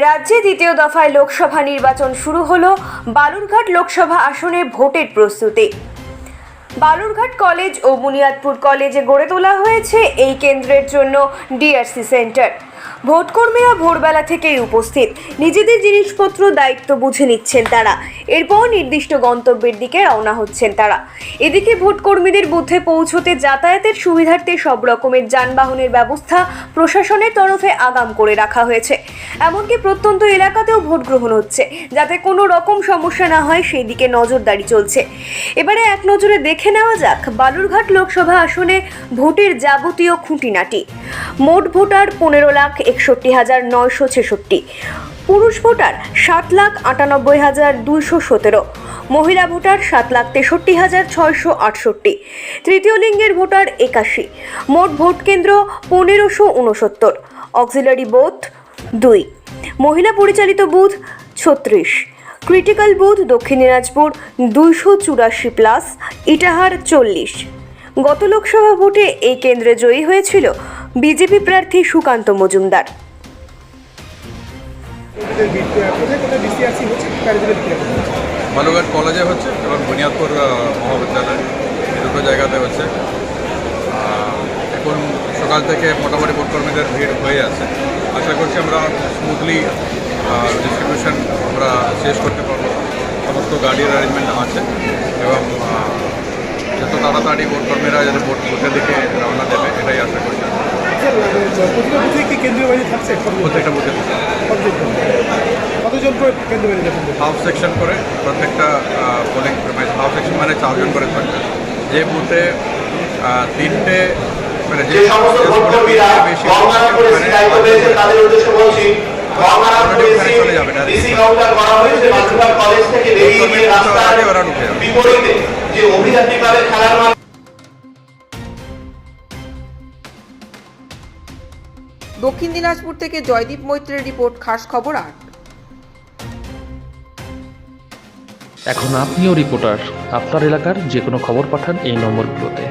রাজ্যে দ্বিতীয় দফায় লোকসভা নির্বাচন শুরু হলো। বালুরঘাট লোকসভা আসনে ভোটের প্রস্তুতি। বালুরঘাট কলেজ ও বুনিয়াদপুর কলেজে গড়ে তোলা হয়েছে এই কেন্দ্রের জন্য ডিআরসি সেন্টার। ভোটকর্মীরা ভোরবেলা থেকেই উপস্থিত। নিজেদের জিনিসপত্র দায়িত্ব বুঝে নিচ্ছেন তারা। এরপর নির্দিষ্ট গন্তব্যের দিকে রওনা হচ্ছেন তারা। এদিকে ভোটকর্মীদের বুথে পৌঁছতে যাতায়াতের সুবিধার্থে সব রকমের যানবাহনের ব্যবস্থা প্রশাসনের তরফে আগাম করে রাখা হয়েছে। এমনকি প্রত্যন্ত এলাকাতেও ভোট গ্রহণ হচ্ছে, যাতে কোনো রকম সমস্যা না হয় সেই দিকে নজরদারি চলছে। এবারে এক নজরে দেখে নেওয়া যাক, বালুরঘাট লোকসভা আসনে ভোটের যাবতীয় খুঁটিনাটি। মোট ভোটার পনেরো লাখ একষট্টি হাজার নয়শো ছেষট্টি। পুরুষ ভোটার সাত লাখ আটানব্বই হাজার দুইশো সতেরো। মহিলা ভোটার সাত লাখ তেষট্টি হাজার ছয়শো আটষট্টি। তৃতীয় লিঙ্গের ভোটার একাশি। মোট ভোট কেন্দ্র পনেরোশো উনসত্তর। অক্সিলারি বোথ দুই। মহিলা পরিচালিত বুথ ছত্রিশ। ক্রিটিক্যাল বুথ দক্ষিণ দিনাজপুর দুইশো চুরাশি প্লাস, ইটাহার চল্লিশ। গত লোকসভা ভোটে এই কেন্দ্রে জয়ী হয়েছিল বিজেপি প্রার্থী সুকান্ত মজুমদার। বালুঘাট কলেজে হচ্ছে এবং বুনিয়াদপুর মহাবিদ্যালয় এই দুটো জায়গাতে হচ্ছে। এখন সকাল থেকে মোটামুটি ভোটকর্মীদের ভিড় হয়ে আছে। আশা করছি আমরা স্মুথলি ডিস্ট্রিবিউশন আমরা শেষ করতে পারব। সমস্ত গাড়ির অ্যারেঞ্জমেন্ট আছে এবং যত তাড়াতাড়ি ভোটকর্মীরা যাতে ভোট বুথের দিকে রওনা দেবে এটাই আশা করছি। প্রতিটা বুথে কি কেন্দ্রীয় বাহিনী থাকছে সব প্রত্যেকটা বুথে কতজন কতজন করে কেন্দ্রীয় বাহিনী হাফ সেকশন করে প্রত্যেকটা পোলিং হাফ সেকশন মানে চারজন করে থাকবে। যে বুথে তিনটে মানে যে সমস্ত ভোটকর্মীরা বেশি গণনা করে ওখানে দায়িত্ব তাদের উদ্দেশ্যে বলছি গণনা Already চলে যাবে, direct। ডিসি কাউন্টার করা হয়েছে বালুরঘাট কলেজ থেকে বেরিয়ে গিয়ে রাস্তার ওরা ঢুকে যাবে। বিপরীতে যে অভিযাত্রী খেলার মাঠ দক্ষিণ দিনাজপুর থেকে জয়দীপ মৈত্রের রিপোর্ট, খাস খবর আট। এখন আপনিও রিপোর্টার। আপনার এলাকার যে কোনো খবর পাঠান এই নম্বরগুলোতে।